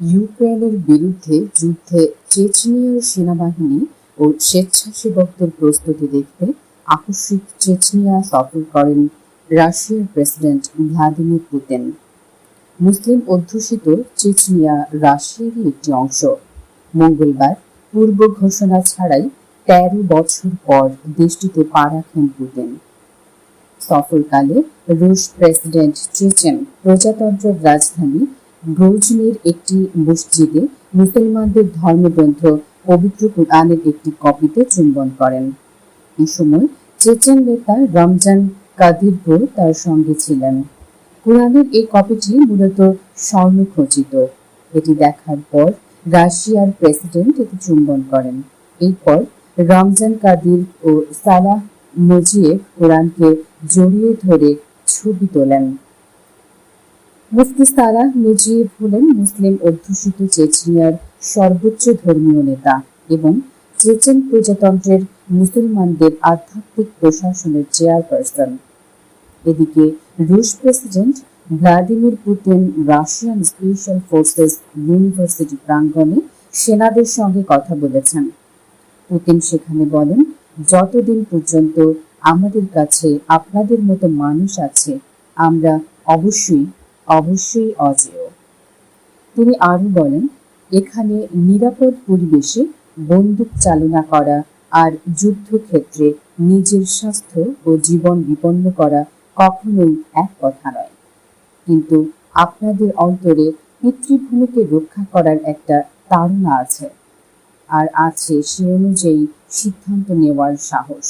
ইউক্রেনের বিরুদ্ধে যুদ্ধে চেচনিয়ার সেনাবাহিনী ও স্বেচ্ছাসেবকদের প্রস্তুতি দেখতে আকস্মিক চেচনিয়া সফর করেন রাশিয়ার প্রেসিডেন্ট ভ্লাদিমির পুতিন। মুসলিম অধ্যুষিত চেচনিয়া রাশিয়ারই একটি অংশ। মঙ্গলবার পূর্ব ঘোষণা ছাড়াই তেরো বছর পর দেশটিতে পা রাখেন পুতিন। সফরকালে রুশ প্রেসিডেন্ট চেচেন প্রজাতন্ত্রের রাজধানী গ্রোজনির একটি মসজিদে মুসলমানদের ধর্মগ্রন্থ পবিত্র কোরআনের একটি কপিতে চুম্বন করেন। এ সময় চেচেন নেতা রমজান কাদিরপুর তার সঙ্গে ছিলেন। কোরআনের এই কপিটি মূলত স্বর্ণখচিত। এটি দেখার পর রাশিয়ার প্রেসিডেন্ট এটি চুম্বন করেন। এরপর রমজান কাদির ও সালাহ মজিয়ে কোরআনকে জড়িয়ে ধরে ছবি তোলেন। মুফতি সালাহ নজিয়েভ হলেন মুসলিম অধ্যুষিত চেচনিয়ার সর্বোচ্চ ধর্মীয় নেতা এবং চেচেন প্রজাতন্ত্রের মুসলমানদের আধ্যাত্মিক প্রশাসনের চেয়ারপারসন। এদিকে রুশ president Vladimir Putin Russian special forces university প্রাঙ্গণে সেনাদের সঙ্গে কথা বলেছেন। পুতিন সেখানে বলেন, যতদিন পর্যন্ত আমাদের কাছে আপনাদের মতো মানুষ আছে, আমরা অবশ্যই অবশ্যই অজেয়। তিনি আরও বলেন, এখানে নিরাপদ পরিবেশে বন্দুক চালনা করা আর যুদ্ধক্ষেত্রে নিজের স্বাস্থ্য ও জীবন বিপন্ন করা কখনোই এক কথা নয়। কিন্তু আপনাদের অন্তরে পিতৃভূমিকে রক্ষা করার একটা তাড়না আছে, আর আছে সে অনুযায়ী সিদ্ধান্ত নেওয়ার সাহস।